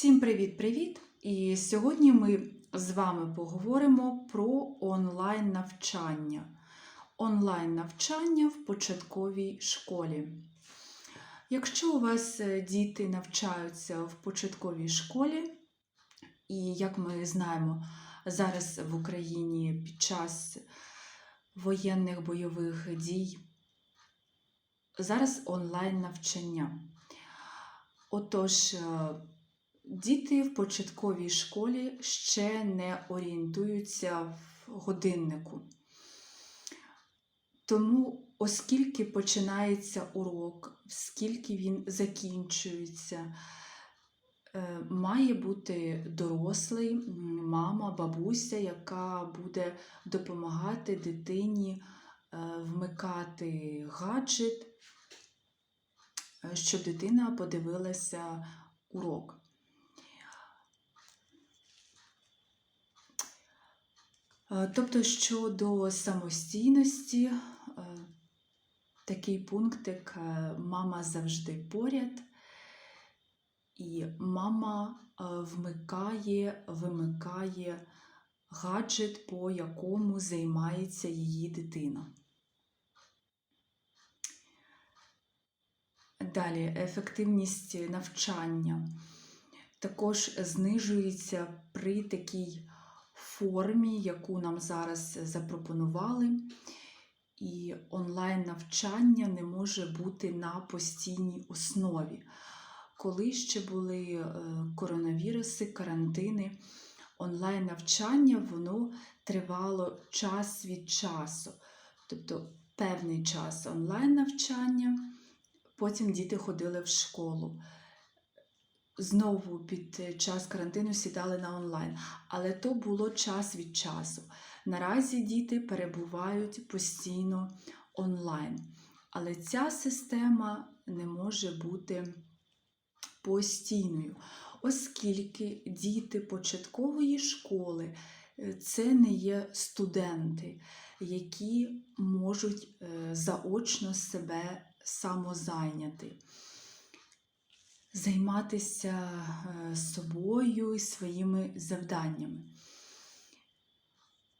Всім привіт-привіт! І сьогодні ми з вами поговоримо про онлайн навчання. Онлайн навчання в початковій школі. Якщо у вас е, діти навчаються в початковій школі, і як ми знаємо, зараз в Україні під час воєнних бойових дій, зараз онлайн навчання. Отож, е, діти в початковій школі ще не орієнтуються в годиннику. Тому, оскільки починається урок, скільки він закінчується, е, має бути дорослий, мама, бабуся, яка буде допомагати дитині е, вмикати гаджет, е, щоб дитина подивилася урок. Е, Тобто щодо самостійності, е, такий пунктик е, мама завжди поряд, і мама е, вмикає, вимикає гаджет, по якому займається її дитина. Далі ефективність навчання також знижується при такій формі, яку нам зараз запропонували. І онлайн навчання не може бути на постійній основі. Коли ще були е, коронавіруси, карантини, онлайн навчання воно тривало час від часу. Тобто певний час онлайн навчання, потім діти ходили в школу. Знову під час карантину сідали на онлайн, але то було час від часу. Наразі діти перебувають постійно онлайн. Але ця система не може бути постійною, оскільки діти початкової школи е, це не є студенти, які можуть е, заочно себе самозайняти займатися е, собою і своїми завданнями.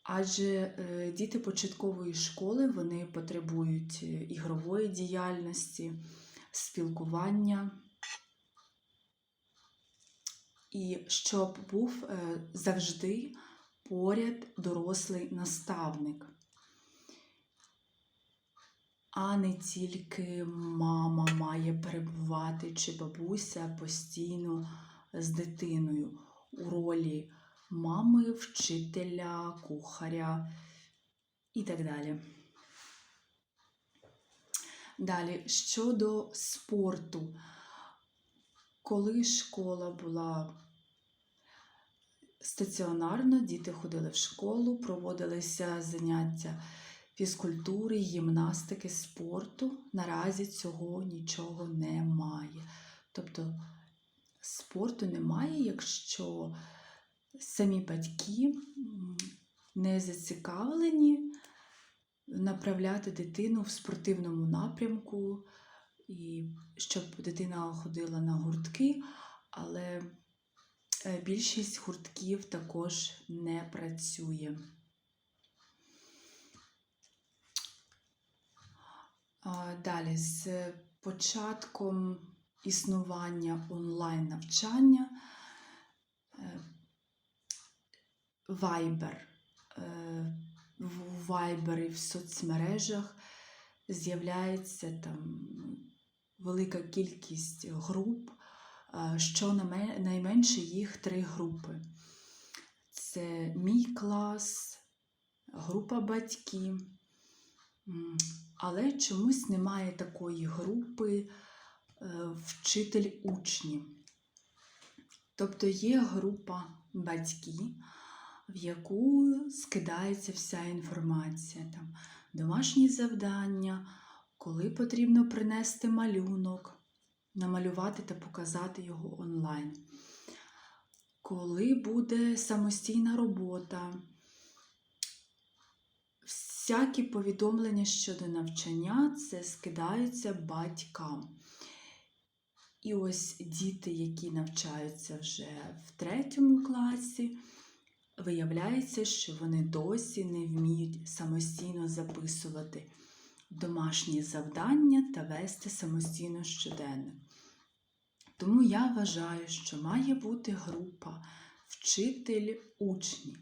Адже е, діти початкової школи вони потребують е, ігрової діяльності, спілкування, і щоб був завжди поряд дорослий наставник а не тільки мама має перебувати чи бабуся постійно з дитиною у ролі мами, вчителя, кухаря і так далі. Далі, щодо спорту, коли школа була стаціонарна, діти ходили в школу, проводилися заняття фізкультури, гімнастики, спорту. Наразі цього нічого немає. Тобто спорту немає, якщо самі батьки не зацікавлені направляти дитину в спортивному напрямку, і щоб дитина ходила на гуртки, але е, більшість гуртків також не працює. Далі, з початком існування онлайн-навчання е, Viber. Е, в Viber і в соцмережах з'являється там велика кількість груп, е, що найменше їх три групи. Це мій клас, група батьків. Але чомусь немає такої групи е, вчитель учні. Тобто є група батьків, в яку скидається вся інформація, там домашні завдання, коли потрібно принести малюнок, намалювати та показати його онлайн. Коли буде самостійна робота, всякі повідомлення щодо навчання це скидаються батькам. І ось діти, які навчаються вже в третьому класі, виявляється, що вони досі не вміють самостійно записувати домашні завдання та вести самостійно щоденник. Тому я вважаю, що має бути група вчитель учні,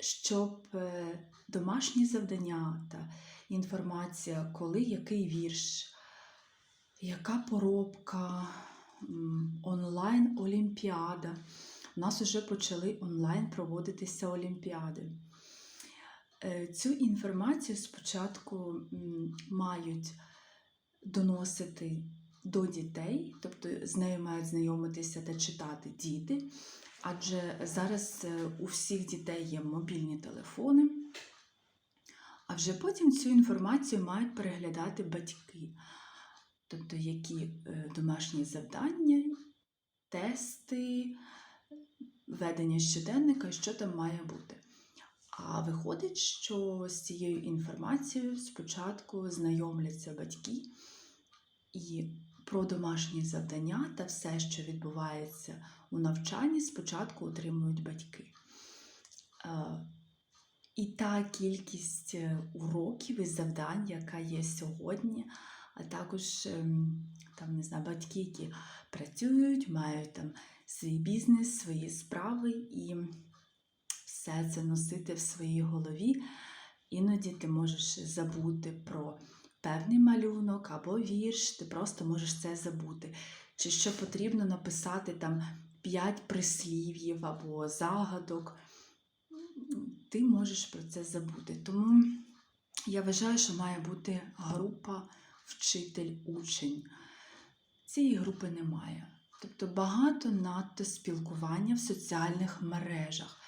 щоб е, домашні завдання та інформація, коли який вірш, яка поробка, онлайн-олімпіада. У нас вже почали онлайн проводитися олімпіади. Е, Цю інформацію спочатку мають доносити до дітей, тобто з нею мають знайомитися та читати діти, адже зараз е, у всіх дітей є мобільні телефони, а вже потім цю інформацію мають переглядати батьки, тобто які е, домашні завдання, тести, ведення щоденника, що там має бути. А виходить, що з цією інформацією спочатку знайомляться батьки і про домашні завдання та все, що відбувається у навчанні, спочатку отримують батьки. Е, І та кількість е, уроків і завдань, яка є сьогодні, а також ем, там, не знаю, батьки, які працюють, мають там свій бізнес, свої справи і все це носити в своїй голові. Іноді ти можеш забути про певний малюнок або вірш, ти просто можеш це забути. Чи що потрібно написати там 5 прислів'їв або загадок, ти можеш про це забути. Тому я вважаю, що має бути група вчитель-учень. Цієї групи немає. Тобто багато надто спілкування в соціальних мережах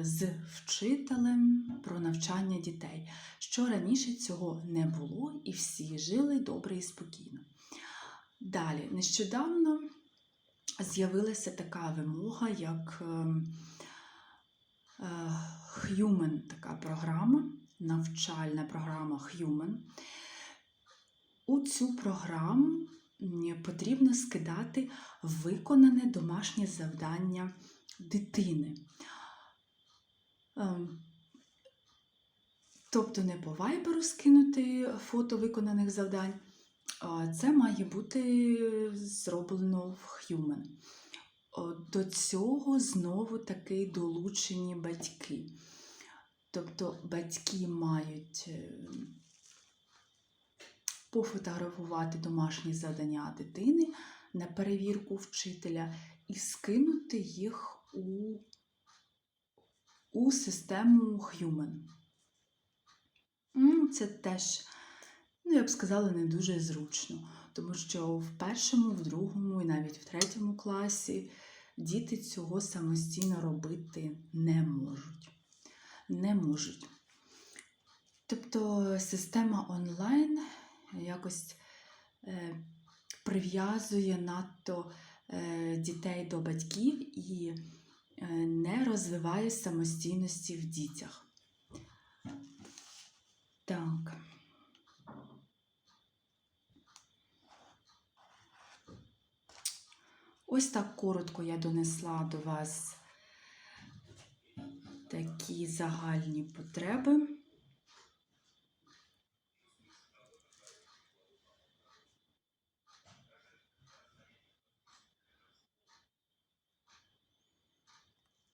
з вчителем про навчання дітей, що раніше цього не було, і всі жили добре і спокійно. Далі, нещодавно з'явилася така вимога, як ем, е, Human, така програма, навчальна програма Human. У цю програму потрібно скидати виконане домашнє завдання дитини. Ем, Тобто не по вайберу скинути фото виконаних завдань, це має бути зроблено в Human. До цього знову таки долучені батьки. Тобто батьки мають е, пофотографувати домашні завдання дитини на перевірку вчителя і скинути їх у, у систему Human. Це теж, ну, я б сказала, не дуже зручно, тому що в першому, в другому і навіть в третьому класі діти цього самостійно робити не можуть. Не можуть. Тобто система онлайн якось е, прив'язує надто е, дітей до батьків і не розвиває самостійності в дітях. Так. Ось так коротко я донесла до вас такі загальні потреби.